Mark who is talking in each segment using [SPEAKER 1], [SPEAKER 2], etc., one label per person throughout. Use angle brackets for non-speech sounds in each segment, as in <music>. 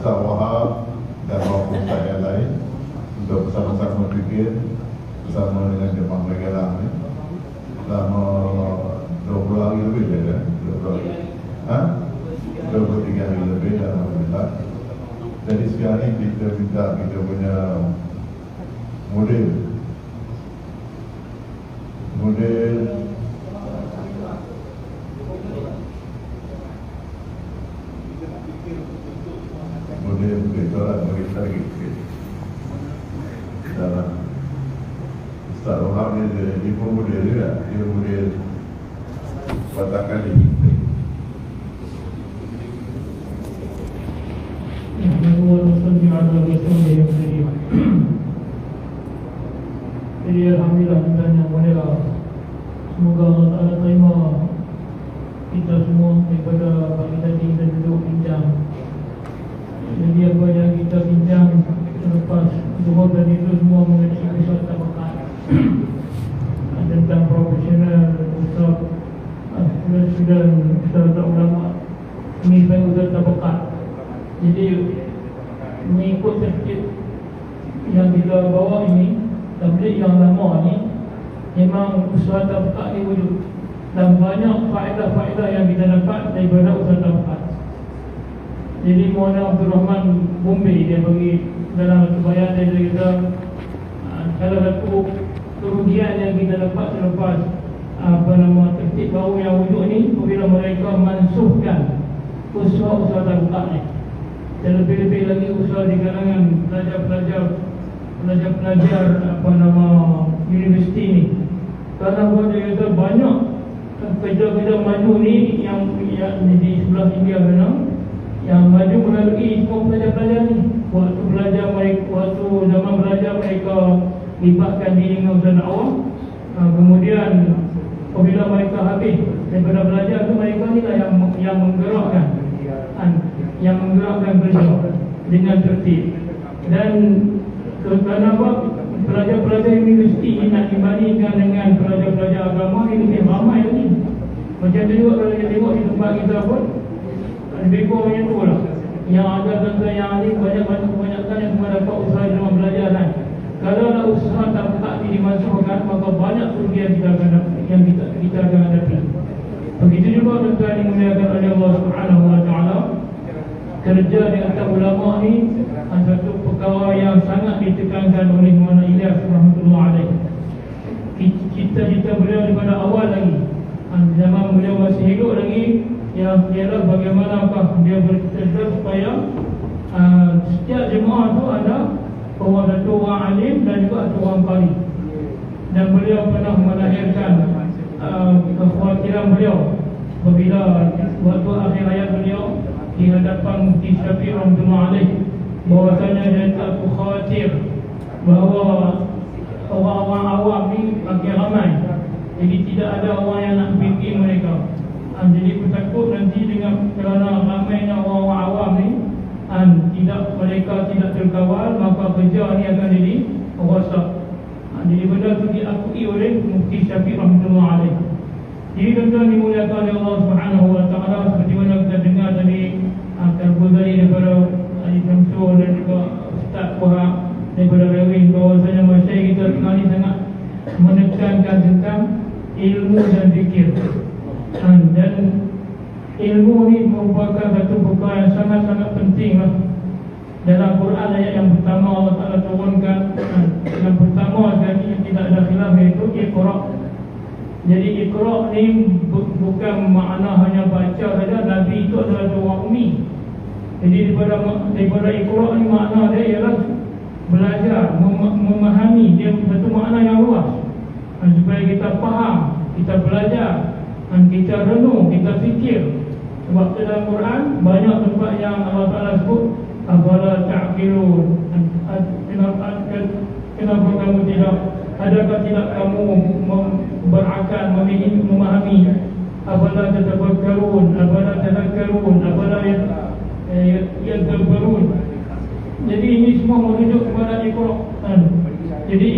[SPEAKER 1] Ustaz Wahab dan beberapa ustaz yang lain untuk bersama-sama fikir bersama dengan jemaah Megalang ni selama 20 hari lebih dah kan? 20 hari. Ha? 23 hari lebih dan Alhamdulillah. Jadi sekarang ni kita minta kita punya model model beritahu bagi kita lagi dalam Ustaz Roham ni dia, dia pun model juga dia model batang kali
[SPEAKER 2] Jadi Alhamdulillah kita hanya boleh lah Semoga Allah Ta'ala terima Kita semua daripada pagi tadi kita duduk bincang. Jadi apa yang kita bincang Selepas Zuhur tadi itu semua mengenai episode tabakat Tentang profesional Ustaz Sudah Ustaz ulama Ini Ustaz tabakat Jadi Mengikut sedikit Yang kita bawa ini tabligh yang lama ni memang usaha tabaqat ni wujud dan banyak faedah-faedah yang kita dapat daripada usaha tabaqat jadi Muhammad Abdul Rahman Bombay dia bagi dalam satu bayan dia kata ah, salah satu kerugian yang kita dapat selepas apa nama tertib baru yang wujud ni apabila mereka mansuhkan usaha-usaha tabaqat ni. Dan lebih-lebih lagi usaha di kalangan pelajar-pelajar pelajar-pelajar apa nama universiti ni kerana apa dia kata banyak kerja-kerja maju ni yang, yang di sebelah India sana yang maju melalui semua pelajar-pelajar ni. Waktu belajar mereka waktu zaman belajar mereka libatkan diri dengan usaha dakwah ha, kemudian apabila mereka habis daripada belajar tu mereka ni lah yang yang menggerakkan ha, yang menggerakkan kerja dengan tertib. Dan kerana apa? Pelajar-pelajar universiti ini nak dibandingkan dengan pelajar-pelajar agama ini lebih ramai lagi. Macam tu juga kalau kita tengok di tempat kita pun lebih kurang macam tu lah. Yang ada tuan yang ahli banyak-banyak kebanyakan yang semua dapat usaha di dalam belajar kan. Kalau nak usaha tak tak dimasukkan maka banyak kerugian kita akan yang kita kita akan hadapi. Begitu juga tuan-tuan yang dimuliakan oleh Allah Subhanahu Wa Taala kerja di atas ulama ni satu perkara yang sangat ditekankan oleh Muhammad Ilyas rahmatullah alaih. Cita-cita beliau daripada awal lagi zaman beliau masih hidup lagi yang ialah bagaimanakah dia bercerita supaya uh, setiap jemaah tu ada bahawa satu orang alim dan juga orang qari. Dan beliau pernah melahirkan uh, kekhawatiran beliau apabila waktu akhir hayat beliau di hadapan Mufti Syafiq Rahmatullah Alaih bahwasanya dia tak khawatir bahawa orang-orang awam ni makin ramai. Jadi tidak ada orang yang nak fikir mereka. Ha, jadi aku takut nanti dengan kerana ramainya orang-orang awam ni ha, tidak mereka tidak terkawal maka kerja ni akan jadi rosak. Ha, jadi benda itu diakui oleh Mufti Syafiq Rahmatullah Alaih. Jadi tuan-tuan dimuliakan oleh Allah Subhanahu Wa Taala seperti mana kita dengar tadi Al-Ghazali daripada Ali Samsul dan juga Ustaz Wahab daripada Rewin bahawasanya masyarakat kita sekarang ini sangat menekankan tentang ilmu dan fikir dan ilmu ini merupakan satu perkara yang sangat-sangat penting lah. dalam Quran ayat yang pertama Allah Ta'ala turunkan yang pertama sekali yang tidak ada khilaf iaitu Iqra' jadi Iqra' ni bukan makna hanya baca saja Nabi itu adalah seorang umi. Jadi daripada daripada Iqra' ni makna dia ialah belajar, mem memahami dia satu makna yang luas. Supaya kita faham, kita belajar dan kita renung, kita fikir. Sebab dalam Quran banyak tempat yang Allah Ta'ala sebut Afala ta'qilun? Kenapa, kenapa kamu tidak adakah tidak kamu berakal, memahami? Afala tatafakkarun, afala tadakkarun, afala yang terberun jadi ini semua merujuk kepada Al-Quran jadi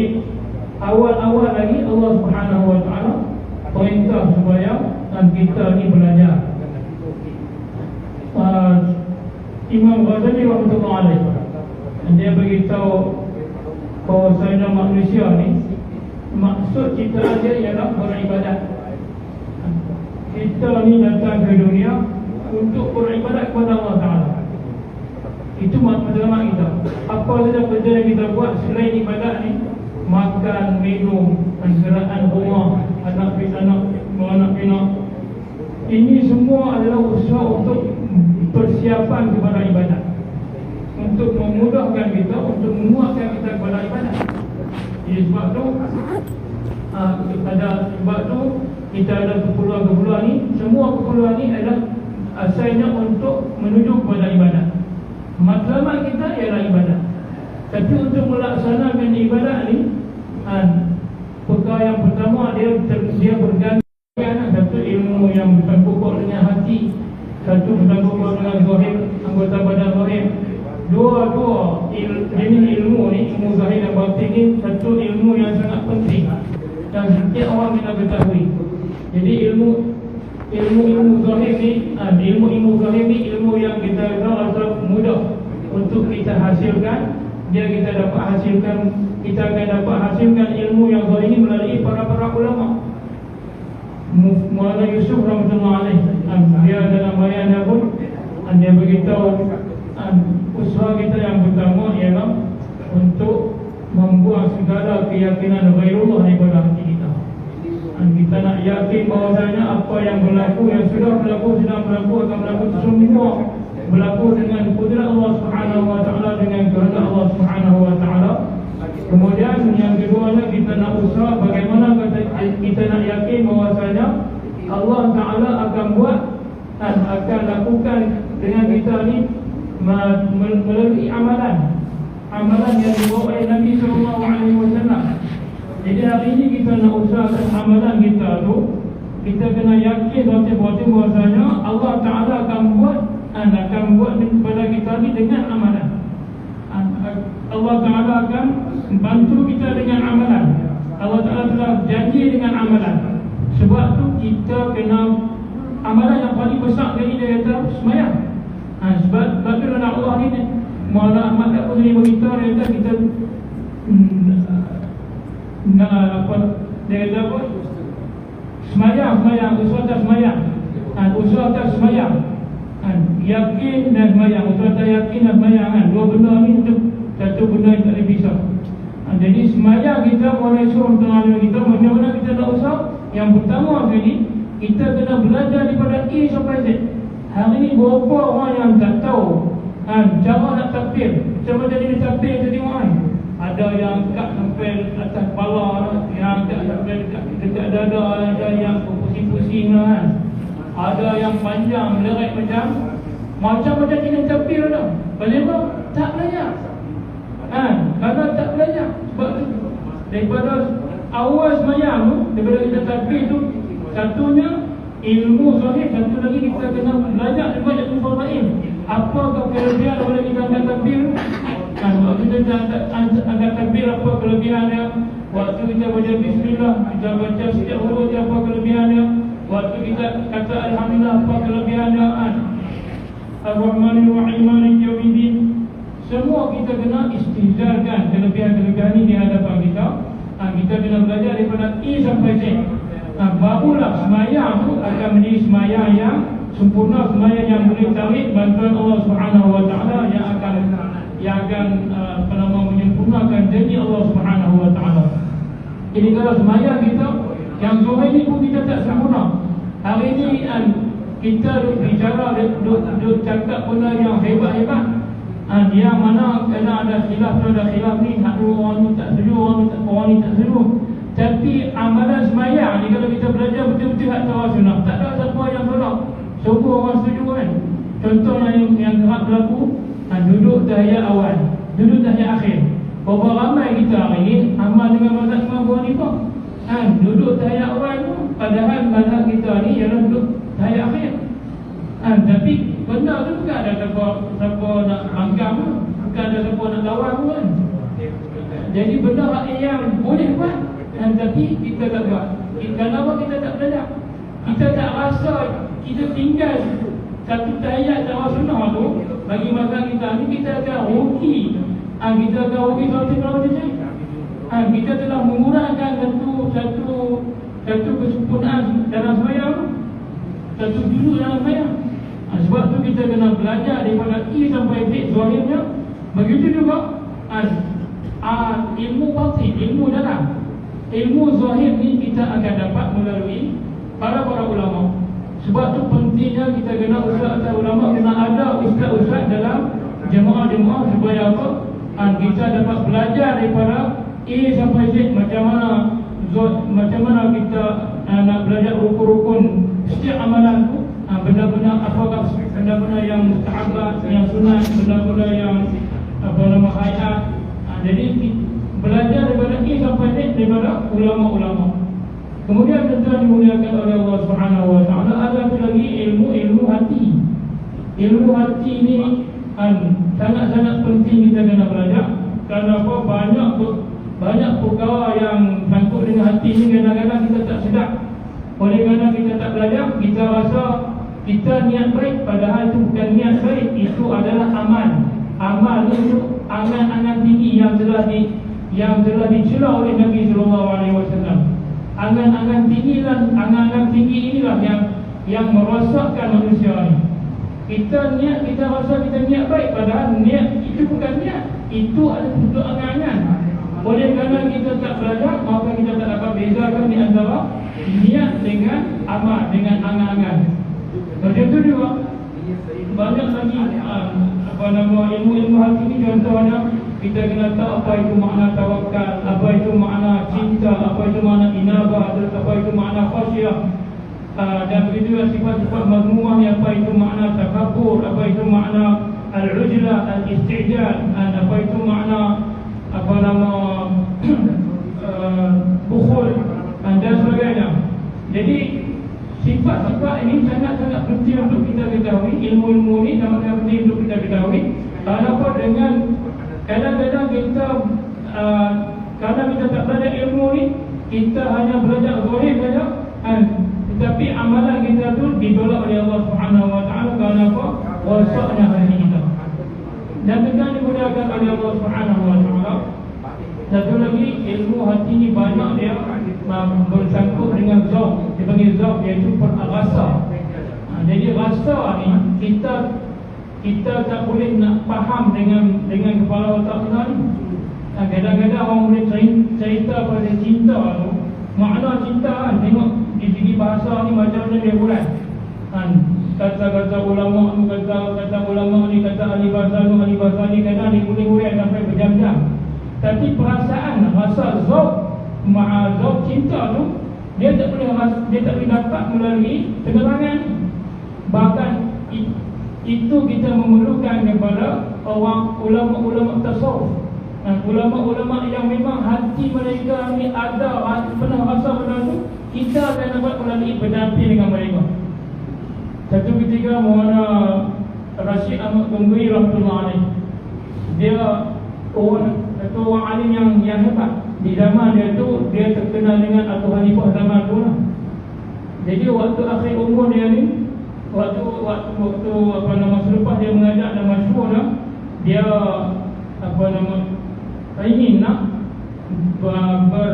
[SPEAKER 2] awal-awal lagi Allah Subhanahu Wa Taala perintah supaya dan kita ni belajar. Uh, Imam Ghazali rahmatullah alaih. Dia beritahu bahawasanya manusia ni maksud kita aja ialah beribadat. Kita ni datang ke dunia untuk beribadat kepada Allah Ta'ala. Itu matlamat kita. Apa saja kerja yang kita buat selain ibadat ni? Makan, minum, penseraan rumah anak anak anak. Pinak ini semua adalah usaha untuk persiapan kepada ibadat. Untuk memudahkan kita untuk menguatkan kita kepada ibadat. Jadi sebab tu ada sebab tu kita ada keperluan-keperluan ni. Semua keperluan ni adalah asalnya untuk menuju kepada ibadat. Matlamat kita ialah ibadat. Tapi untuk melaksanakan ibadat ni perkara yang pertama dia dia bergantung satu ilmu yang bertanggung dengan hati. Satu bertanggung dengan zahir anggota badan zahir. Dua-dua jenis ilmu ni ilmu zahir dan batin ni satu ilmu yang sangat penting dan setiap orang kena ketahui. Jadi ilmu ilmu ilmu zahir ni ha, ilmu ilmu zahir ni ilmu yang kita rasa mudah untuk kita hasilkan. Dia kita dapat hasilkan kita akan dapat hasilkan ilmu yang zahir melalui para-para ulama. Muhammad Yusuf rahmatullah alaih. Dia dalam bayannya pun dia beritahu usaha kita yang pertama ialah untuk membuang segala keyakinan ghairullah daripada hati kita. Dan kita nak yakin bahawasanya apa yang berlaku yang sudah berlaku sedang berlaku akan berlaku semua berlaku dengan kudrat Allah Subhanahu wa taala dengan kehendak Allah Subhanahu wa taala kemudian yang keduanya kita nak usaha bagaimana kita, kita nak yakin bahawasanya Allah taala akan buat dan akan lakukan dengan kita ni melalui amalan. Amalan yang dibawa oleh Nabi SAW jadi hari ini kita nak usahakan amalan kita tu kita kena yakin batin-batin bahasanya Allah Ta'ala akan buat dan akan buat kepada kita ni dengan amalan. Allah Ta'ala akan bantu kita dengan amalan. Allah Ta'ala telah janji dengan amalan. Sebab tu kita kena amalan yang paling besar dari dia kata semayang. Ha, sebab tu nak Allah ni Maulana Ahmad tak pun sendiri beritahu dia kata kita hmm, nak apa dia kata apa? Semayang semayang usaha tak semayang. Ha, usaha tak semayang. Ha, yakin dan semayang. Usaha tak yakin dan semayang kan? Dua benda ni tu satu benda yang tak boleh pisah jadi semayang kita mulai suruh tengah kita macam mana kita nak usaha yang pertama sekali kita kena belajar daripada A sampai Z. Hari ini berapa orang yang tak tahu? Ha, Cara nak takbir. Macam mana jadi takbir tu tengok kan Ada yang kat sampai atas kepala Yang kat sampai dekat, dekat dada Ada yang pusing-pusing kan Ada yang panjang melerik macam Macam-macam jenis takbir tu. Kenapa? Tak belajar ha, Kerana tak belajar Daripada awal semayang tu Daripada kita takbir tu Satunya ilmu zahir satu lagi kita kena belajar daripada ilmu fadail apakah kelebihan daripada kita angkat takbir kan waktu kita angkat takbir apa kelebihannya waktu kita baca bismillah kita baca setiap huruf apa kelebihannya waktu kita kata alhamdulillah apa kelebihannya kan? Ar-Rahman Ar-Rahim Malik Yawmiddin semua kita kena istihzarkan kelebihan-kelebihan ini di hadapan kita ha, kita kena belajar daripada I sampai Z Nah, barulah semayang tu akan menjadi semayang yang sempurna semayang yang boleh tarik bantuan Allah Subhanahu yang akan yang akan uh, apa nama menyempurnakan janji Allah Subhanahu Wa Taala. Jadi kalau semayang kita yang zuhur ini pun kita tak sempurna. Hari ini uh, kita bicara duk, duk cakap benda yang hebat-hebat uh, yang mana kena ada khilaf ada khilaf ni hak orang ni tak setuju orang ni tak orang ni tak setuju. Tapi amalan semayang ni kalau kita belajar betul-betul hak tawasunah Tak ada siapa yang tolak Semua orang setuju kan? Contohnya yang, yang kerap berlaku ha, Duduk tahiyat awal Duduk tahiyat akhir. Berapa ramai kita hari ni Amal dengan mazhab Imam Abu Hanifah ha, Duduk tahiyat awal tu Padahal mazhab kita ni ialah duduk tahiyat akhir ha, Tapi benda tu bukan ada siapa, siapa nak bangkang Bukan ada siapa nak lawan pun kan Jadi benda yang boleh buat dan tapi kita tak buat Kenapa kita tak belajar Kita tak rasa Kita tinggal Satu tahiyat dakwah sunnah tu Bagi masa belakang ni kita akan rugi. Ah kita akan rugi satu berapa saja. Ah kita telah mengurangkan satu satu satu kesempurnaan dalam sembahyang. Satu dulu dalam sembahyang. Ah, sebab tu kita kena belajar daripada I sampai Z zahirnya. Begitu juga ah, ah, ilmu batin, ilmu dalam. Ilmu zahir ni kita akan dapat melalui para para ulama. Sebab tu pentingnya kita kena atau ulama kena ada ustaz-ustaz dalam jemaah-jemaah supaya apa? Ah, kita dapat belajar daripada A sampai Z macam mana zat, macam mana kita ah, nak belajar rukun-rukun setiap amalan tu benda-benda apakah benda-benda yang mustahabat, yang sunat, benda-benda yang apa nama hayat. Ah, jadi belajar daripada A sampai Z daripada ulama-ulama. Kemudian tuan dimuliakan oleh Allah Subhanahu Wa Taala ada lagi ilmu ilmu hati. Ilmu hati ni kan sangat-sangat penting kita kena belajar. Kerana apa banyak banyak perkara yang sangkut dengan hati ni kadang-kadang kita tak sedar. Oleh kerana kita tak belajar, kita rasa kita niat baik padahal itu bukan niat baik, itu adalah amal. Amal itu angan-angan tinggi yang telah di yang telah dicela oleh Nabi sallallahu alaihi wasallam. Angan-angan tinggi dan angan-angan tinggi inilah yang yang merosakkan manusia ini. Kita niat, kita rasa kita niat baik Padahal niat itu bukan niat Itu adalah bentuk angan-angan Oleh kerana kita tak belajar Maka kita tak dapat bezakan di antara Niat dengan amal Dengan angan-angan Macam itu juga Banyak lagi um, Apa nama ilmu-ilmu hati ini Contohnya kita kena tahu apa itu makna tawakal Apa itu makna cinta Apa itu makna inabah Apa itu makna khasyah Ah, dan begitu juga sifat-sifat mazmumah yang apa itu makna takabur, apa itu makna al-ujlah, al-istijal, dan apa itu makna apa nama uh, <clears throat> bukhul dan sebagainya. Jadi sifat-sifat ini sangat-sangat penting untuk kita ketahui ilmu-ilmu ini sangat-sangat penting untuk kita ketahui. Kenapa dengan kadang-kadang kita uh, kadang kita tak belajar ilmu ini kita hanya belajar zahir saja kan tetapi amalan kita tu ditolak oleh Allah Subhanahu Wa Taala kerana apa? Wasaknya hati kita. Dan dengan dimuliakan oleh Allah Subhanahu Wa Taala. Satu lagi ilmu hati ni banyak dia bersangkut dengan zauq. Dipanggil zauq iaitu rasa. Ha, jadi rasa ni kita kita tak boleh nak faham dengan dengan kepala otak kita ni. Ha, Kadang-kadang orang boleh cerita, pada cinta tu Makna cinta kan Tengok di segi bahasa ni macam mana dia buat kan Kata-kata ulama ni kata kata ulama ni kata ahli bahasa ni ahli bahasa ni kadang dia boleh huraikan sampai berjam-jam. Tapi perasaan rasa zauq ma'a zauq cinta tu dia tak boleh dia tak boleh dapat melalui penerangan. Bahkan itu kita memerlukan kepada orang ulama-ulama tasawuf. Nah, ulama-ulama yang memang hati mereka ni ada pernah rasa benda tu, kita akan dapat melalui berdamping dengan mereka. Satu ketika Maulana Rashid Ahmad Tunggui Rahmatullah alaih Dia orang satu orang alim yang yang hebat Di zaman dia tu dia terkenal dengan Abu Hanifah zaman tu lah Jadi waktu akhir umur dia ni Waktu waktu, waktu apa nama selepas dia mengajak dan masyhur dah Dia apa nama ingin nak ber, ber,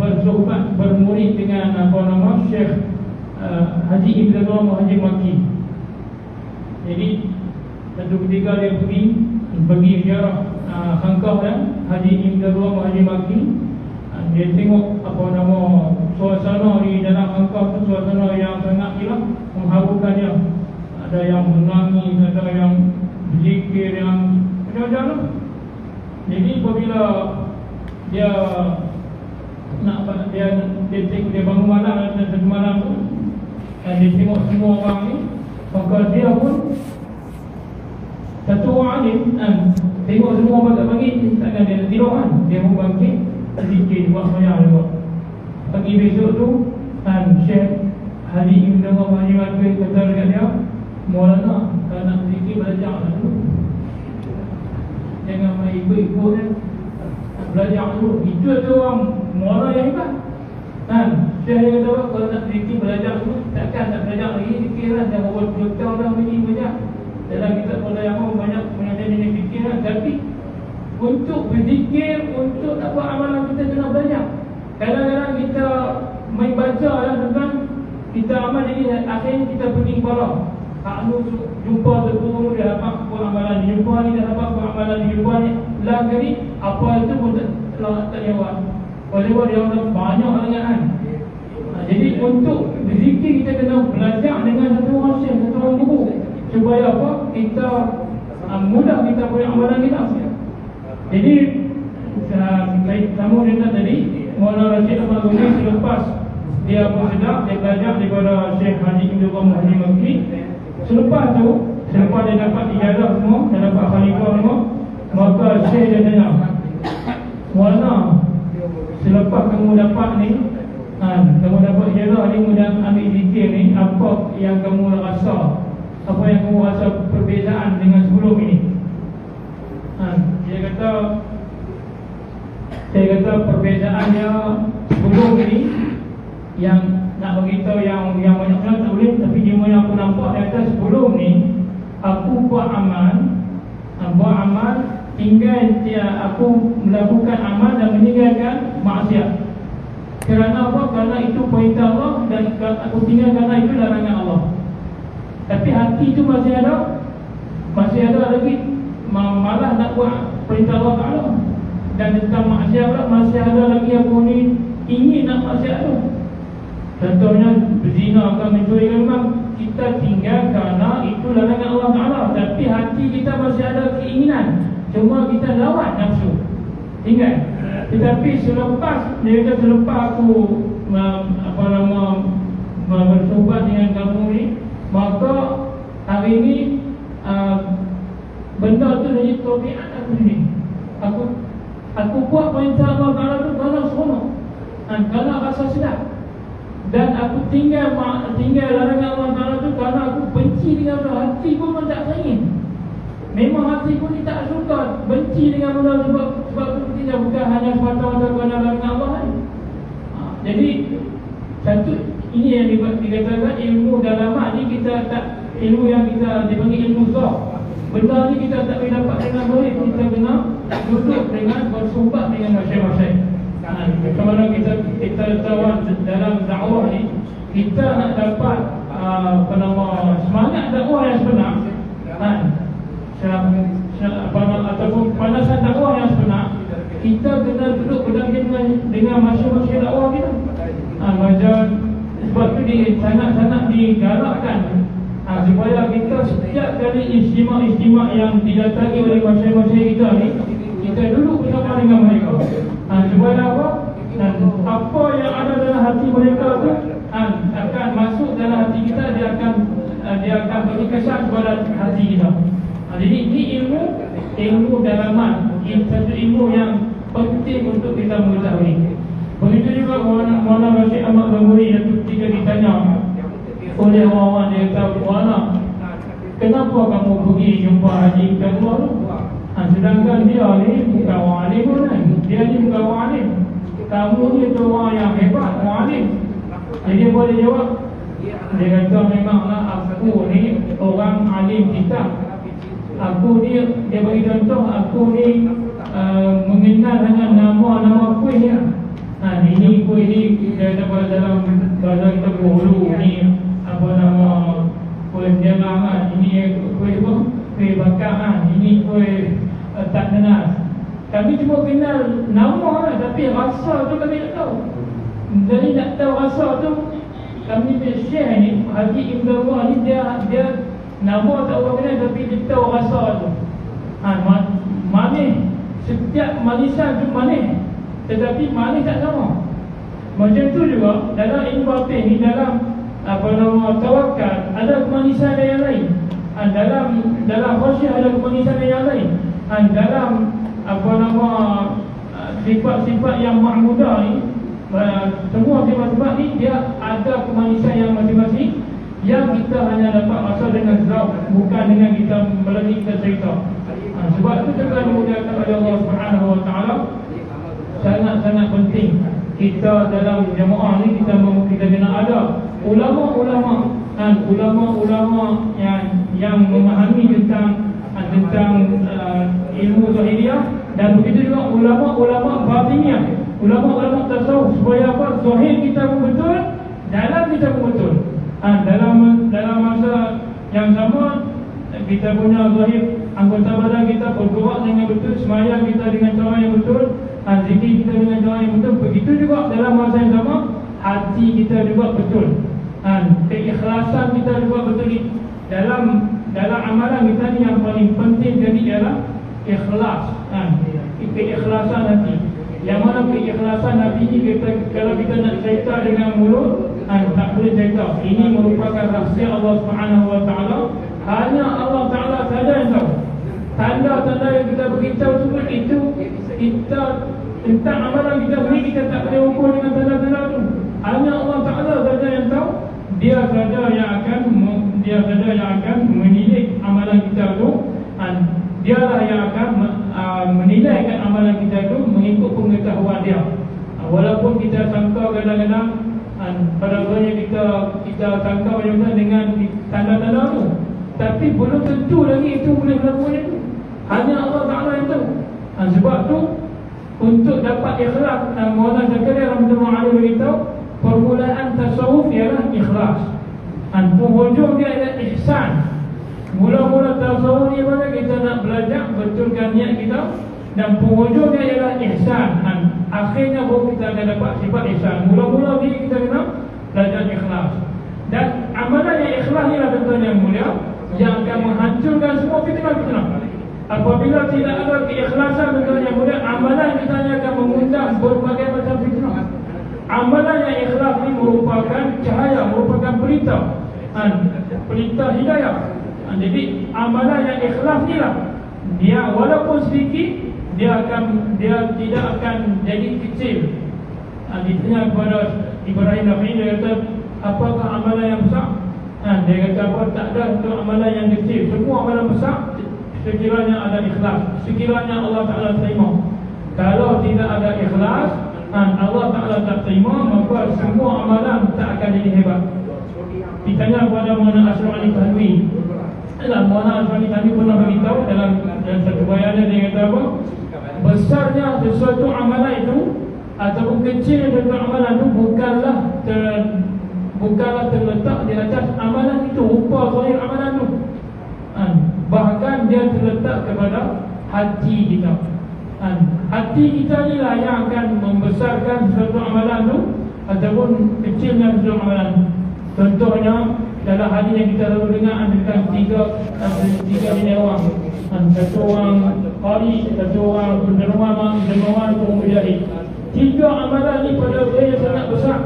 [SPEAKER 2] bersohbat bermurid dengan apa nama Syekh uh, Haji Ibn Abdullah Haji Maki. Jadi satu ketika dia pergi pergi ziarah uh, Hangkah dan Haji Ibn Abdullah Haji Maki. Uh, dia tengok apa nama suasana di dalam Hangkah tu suasana yang sangat gila mengharukan dia. Ada yang menangis, ada yang berzikir, yang macam-macam lah. Jadi apabila dia nak dia dia tengok dia bangun malam dan satu malam tu dan dia tengok semua orang ni maka dia pun satu orang ni kan tengok semua orang tak pagi takkan dia tidur kan dia pun bangkit sedikit buat semayang juga pagi besok tu kan Syekh Haji Ibn Umar Haji Makbir kata dekat dia Maulana kalau nak sedikit belajar lah dulu Jangan main ikut-ikut kan Belajar dulu Itu tu orang Muara yang hebat. Kan Saya kata apa Kalau nak sedikit belajar dulu Takkan tak belajar lagi Fikir lah Dah puluh tahun dah begini banyak Dalam kita pada yang banyak Banyak untuk berzikir, untuk nak buat amalan kita kena belajar. Kadang-kadang kita main baca lah tuan kita amal jadi akhirnya kita pergi kepala. Hak nu jumpa tu dia dapat buat amalan dia jumpa ni dia dapat buat amalan dia jumpa ni. Lah kali apa itu pun tak tak, tak jawab. Oleh sebab dia orang banyak sangat kan. Jadi untuk berzikir kita kena belajar dengan satu orang syekh, satu orang guru. Supaya apa? Kita uh, mudah kita punya amalan kita. Jadi baik kamu cerita tadi Maulana Rashid Ahmad Gumi selepas dia pun sedap dia belajar daripada Syekh Haji Ibn Muhammad Mekki selepas tu selepas dia dapat ijazah semua dia dapat khalifah semua maka Syekh dia tanya Maulana selepas kamu dapat ni kan, kamu dapat ijazah ni kamu dah ambil zikir ni apa yang kamu rasa apa yang kamu rasa perbezaan dengan sebelum ini. Ha, dia kata saya kata perbezaannya sebelum ini yang nak beritahu yang yang banyak orang tak boleh tapi cuma yang aku nampak dia kata sebelum ni aku buat amal ha, buat amal tinggal dia aku melakukan amal dan meninggalkan maksiat. Kerana apa? Kerana itu perintah Allah dan aku tinggal kerana itu larangan Allah. Tapi hati itu masih ada masih ada lagi malah nak buat perintah Allah Ta'ala. Dan tentang maksiat pula masih ada lagi apa ni ingin nak maksiat tu. Contohnya berzina akan mencuri kan kita tinggal kerana itu larangan Allah Ta'ala. Tapi hati kita masih ada keinginan. Cuma kita lawan nafsu. Tinggal tetapi selepas dia kata selepas aku apa nama bersobat dengan kamu ni maka hari ni uh, benda tu jadi tabiat aku ni. Aku aku buat perintah Allah Taala tu kerana seronok. Dan kerana rasa sedap. Dan aku tinggal tinggal larangan Allah Taala tu kerana aku benci dengan benda. Hati pun pun tak ingin memang hati pun ni tak suka benci dengan benda sebab sebab tu kita bukan hanya semata-mata kerana larangan Allah ni ha, jadi satu ini yang dikatakan ilmu dalaman ni kita tak ilmu yang kita dipanggil ilmu zah Benda ni kita tak boleh dapat dengan baik Kita kena duduk dengan bersumbat dengan masyarakat Kalau kita kita tahu dalam dakwah ni Kita nak dapat uh, apa nama semangat dakwah yang sebenar. Kan? apa nama, ataupun panasan dakwah yang sebenar kita kena duduk berdamping dengan, dengan masyarakat dakwah kita. Ha, macam sebab tu di sangat-sangat digalakkan supaya kita setiap kali istimewa-istimewa yang didatangi oleh masyarakat kita ni kita duduk bersama dengan mereka. Ha, supaya apa? Dan apa yang ada dalam hati mereka tu ha, akan masuk dalam hati kita dia akan ha, dia akan beri kesan kepada hati kita. Ha, jadi ini ilmu ilmu dalaman ini satu ilmu yang penting untuk kita mengetahui. Begitu juga Muhammad Rashid Ahmad Banguri yang ketika ditanya oleh orang-orang dia kata mana kenapa kamu pergi jumpa Haji Kedua tu ha, sedangkan dia ni bukan orang alim pun kan? Dia ni bukan orang alim. Kamu ni tu orang yang hebat orang alim. Jadi dia boleh jawab. Dia kata memanglah aku ni orang alim kita. Aku ni dia bagi contoh aku ni uh, mengenal dengan nama-nama kuih ya. Ha, ini kuih ni dia ada dalam bahasa kita bolu ni. Apa nama kuih kan ini kuih apa kuih bakar kan ini kuih uh, tak kenal. Kami cuma kenal nama lah tapi rasa tu kami tak tahu. Jadi nak tahu rasa tu kami punya share ni Haji Ibn Wah ni dia dia nama tak orang kenal tapi dia tahu rasa tu. Ha, manis. Setiap manisan tu manis tetapi manis tak sama. Macam tu juga dalam ilmu batin ni dalam apa nama tawakal ada kemanisan ada yang lain. ha, dalam dalam khusyuk ada kemanisan ada yang lain. Ha, dalam apa nama ah, sifat-sifat yang mahmudah ni semua sifat-sifat ni dia ada kemanisan yang masing-masing yang kita hanya dapat rasa dengan zauk bukan dengan kita kita cerita. Ha, sebab itu juga dimuliakan oleh Allah Subhanahu Wa Taala. Sangat-sangat penting kita dalam jemaah ni kita kita kena ada ulama-ulama dan ulama-ulama yang yang memahami tentang tentang uh, ilmu zahiriyah Dan begitu juga ulama-ulama batiniah, ulama-ulama tasawuf supaya apa? Zahir kita pun betul, dalam kita pun betul. Ha, dalam dalam masa yang sama kita punya zahir anggota badan kita bergerak dengan betul, semayang kita dengan cara yang betul, ha, zikir kita dengan cara yang betul. Begitu juga dalam masa yang sama hati kita juga betul. Ha, keikhlasan kita juga betul dalam dalam amalan kita ni yang paling penting jadi ialah ikhlas. Ha, keikhlasan hati yang mana keikhlasan hati ni kita, kalau kita nak cerita dengan mulut ha, tak boleh cerita. Ini merupakan rahsia Allah Subhanahu Wa Taala. Hanya Allah Taala saja yang tahu. Tanda-tanda yang kita beritahu semua itu kita tentang amalan kita beri kita tak boleh ukur dengan tanda-tanda itu hanya Allah Taala saja yang tahu. Dia saja yang akan dia saja yang akan menilai amalan kita itu dan dialah yang akan uh, menilaikan amalan kita itu mengikut pengetahuan dia. Uh, walaupun kita sangka kadang-kadang pada asalnya kita kita sangka banyak dengan tanda-tanda itu tapi belum tentu lagi itu boleh berlaku itu hanya Allah Ta'ala yang tahu. Sebab tu untuk dapat ikhlas Maulana Zakaria Rahmatullah Ali beritahu permulaan tasawuf ialah ikhlas penghujung dia adalah ihsan. Mula-mula tasawuf ni mana kita nak belajar Betulkan niat kita Dan penghujung dia adalah ihsan. Dan akhirnya baru kita akan dapat sifat ihsan. Mula-mula ni kita kena belajar ikhlas. Dan amalan yang ikhlas ni lah tuan yang mulia Yang akan menghancurkan semua fitnah-fitnah Apabila tidak ada keikhlasan tuan yang mulia Amalan kita akan mengundang berbagai macam fitnah Amalan yang ikhlas ni merupakan cahaya, merupakan pelita dan pelita hidayah. Jadi amalan yang ikhlas ni lah dia walaupun sedikit dia akan dia tidak akan jadi kecil. Dan ditanya kepada Ibrahim Nabi dia kata apakah amalan yang besar? Dan dia kata apa tak ada untuk amalan yang kecil. Semua amalan besar sekiranya ada ikhlas, sekiranya Allah Taala terima. Kalau tidak ada ikhlas, Allah Ta'ala tak terima Maka semua amalan tak akan jadi hebat. Ditanya kepada Muhammad Ashraf Ali Tanwi. Dalam Muhammad Ashraf Ali Tanwi pernah beritahu Dalam, dalam satu bayangan dia kata apa? Besarnya sesuatu amalan itu Ataupun kecil sesuatu amalan itu Bukanlah ter, Bukanlah terletak di atas amalan itu Rupa zahir amalan itu. Bahkan dia terletak kepada hati kita hati kita ni lah yang akan membesarkan sesuatu amalan tu ataupun kecilnya sesuatu amalan. Contohnya dalam hadis yang kita lalu dengar tentang tiga tiga jenis orang? Satu orang qari satu orang pendermawan atau mujahid. Tiga amalan ni pada saya sangat besar.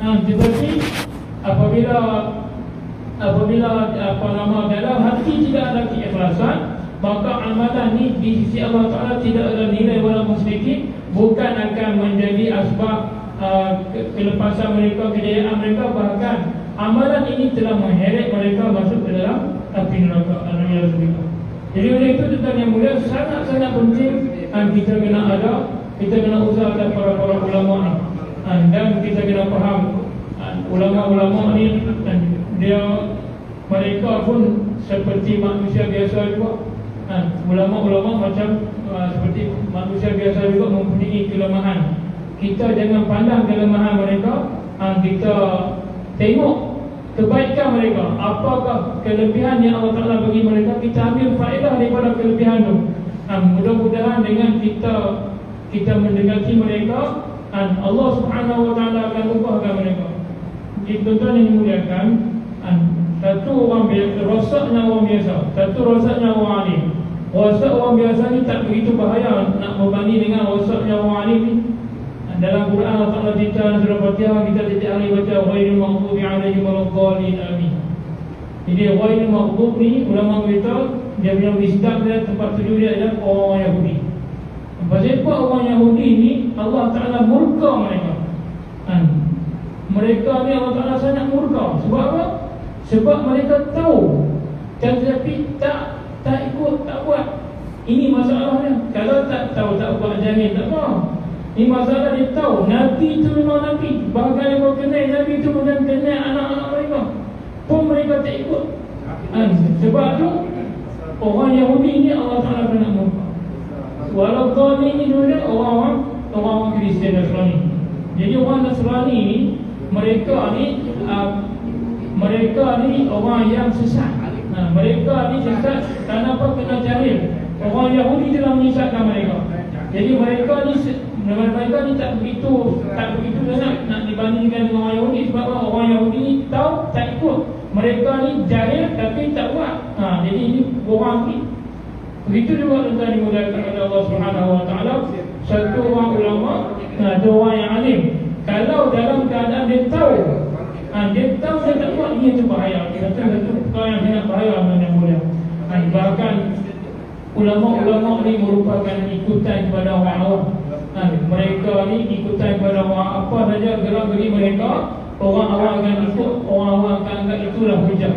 [SPEAKER 2] Nah, seperti apabila apabila apa nama dalam hati tidak ada keikhlasan maka amalan ni di sisi Allah Ta'ala tidak ada nilai walaupun sedikit bukan akan menjadi asbab uh, kelepasan mereka, kejayaan mereka. Bahkan amalan ini telah mengheret mereka masuk ke dalam api neraka. Jadi oleh itu tentang yang mulia sangat-sangat penting dan kita kena ada kita kena usahakan para-para ulama ni. Dan kita kena faham ulama-ulama ni dan dia mereka pun seperti manusia biasa juga Ha, ulama-ulama macam uh, seperti manusia biasa juga mempunyai kelemahan. Kita jangan pandang kelemahan mereka, uh, kita tengok kebaikan mereka. Apakah kelebihan yang Allah Taala bagi mereka? Kita ambil faedah daripada kelebihan itu. Uh, mudah-mudahan dengan kita kita mendekati mereka, dan Allah Subhanahu Wa Taala akan ubahkan mereka. Jadi tuan-tuan yang dimuliakan, satu orang biasa, rosaknya orang biasa, satu rosaknya orang alim. Rosak orang biasa ni tak begitu bahaya nak berbanding dengan rosaknya orang alim ni. Dalam Quran Allah Ta'ala cerita surah Fatihah kita tidak ahli baca ghairil maghdubi alaihim waladdallin amin. Jadi ghairil maghdub ni ulama berita dia punya wisdom dia tempat tujuh dia adalah orang Yahudi. Sebab orang Yahudi ni Allah Ta'ala murka mereka. Dan mereka ni Allah Ta'ala sangat murka. Sebab apa? Sebab mereka tahu tetapi tak tak ikut, tak buat. Ini masalahnya Kalau tak tahu, tak buat jahil, tak mau Ini masalah dia tahu. Nabi itu memang Nabi Bahkan dia kenal Nabi itu kemudian kenal anak-anak mereka. Pun mereka tak ikut. Ha, Sebab tu Orang Yahudi ini Allah Ta'ala kena muka Walau kau ni ni dulu orang-orang orang-orang Kristian Nasrani. Jadi orang Nasrani ni mereka ni uh, mereka ni orang yang sesat. Nah, mereka ni sesat kenapa kena jahil? Orang Yahudi telah menyesatkan mereka. Jadi mereka ni mereka ni tak begitu tak begitu sangat nak dibandingkan dengan orang Yahudi sebab orang Yahudi ni tahu tak ikut. Mereka ni jahil tapi tak buat. Ha, jadi ini orang ni Begitu juga dimudahkan oleh Allah Subhanahu Wa Taala satu orang ulama, ada orang yang alim. Kalau dalam keadaan dia tahu, ha, dia tahu dia tak buat ini itu bahaya. Dia kata itu perkara yang sangat bahaya yang mulia. Ha, bahkan ulama-ulama ni merupakan ikutan kepada orang awam. Ha, mereka ni ikutan kepada orang apa saja gerak bagi mereka, orang awam akan ikut, orang awam akan anggap itulah hujah.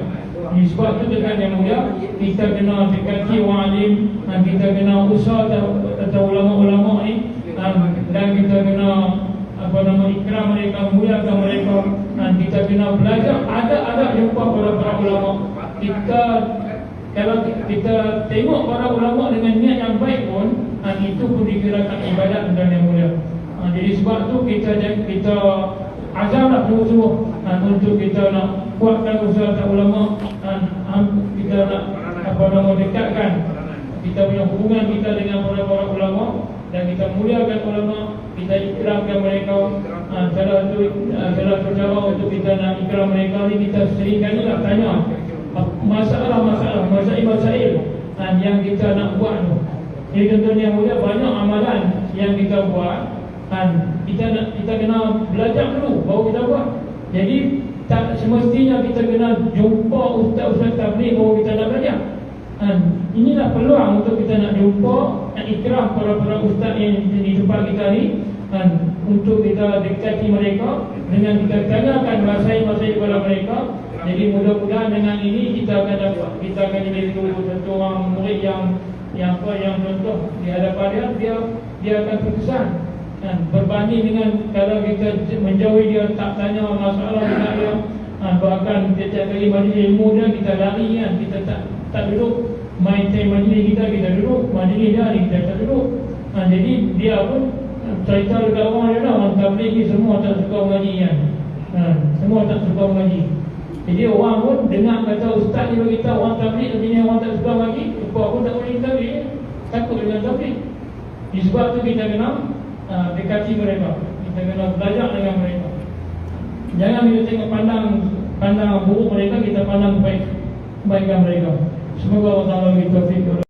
[SPEAKER 2] Ini sebab tu dengan yang mulia kita kena dekati orang alim kita kena usaha atau, ulama-ulama ni dan kita kena apa nama ikram mereka muliakan mereka. Dan kita kena belajar ada ada jumpa para para ulama. Kita kalau kita tengok para ulama dengan niat yang baik pun dan itu pun dikirakan ibadat dan yang mulia. Ha, jadi sebab tu kita kita azamlah sungguh-sungguh dan untuk kita nak kuatkan usaha ulama dan kita nak apa nama dekatkan kita punya hubungan kita dengan para-para ulama dan kita muliakan ulama kita ikramkan mereka ha, salah satu uh, salah satu cara untuk kita nak ikram mereka ni kita sering kali nak tanya. Masalah-masalah masail-masail ha, yang kita nak buat tu. Jadi contohnya mulia banyak amalan yang kita buat kan kita nak kita kena belajar dulu baru kita buat. Jadi tak semestinya kita kena jumpa ustaz-ustaz tabligh baru kita nak belajar kan inilah peluang untuk kita nak jumpa nak ikram para-para ustaz yang di depan kita ni. Kan untuk kita dekati mereka dengan kita tanyakan bahasa-bahasa kepada mereka. Jadi mudah-mudahan dengan ini kita akan dapat kita akan jadi satu orang murid yang yang apa yang contoh di hadapan dia dia dia akan terkesan. Kan berbanding dengan kalau kita menjauhi dia tak tanya masalah dengan dia ha, bahkan setiap kali majlis ilmu dia kita lari kan kita tak tak duduk main time majlis kita kita duduk majlis dia ni kita tak duduk. Ha, jadi dia pun cerita dekat orang dia lah orang tabligh ni semua tak suka mengaji kan? Ha, semua tak suka mengaji jadi orang pun dengar kata ustaz ni tahu orang tabligh tapi ni orang tak suka mengaji apa pun tak boleh tabligh takut dengan tabligh sebab tu kita kena uh, dekati mereka. Kita kena belajar dengan mereka. Jangan bila tengok pandang pandang buruk mereka kita pandang baik kebaikan mereka semoga Allah Taala bagi taufik kepada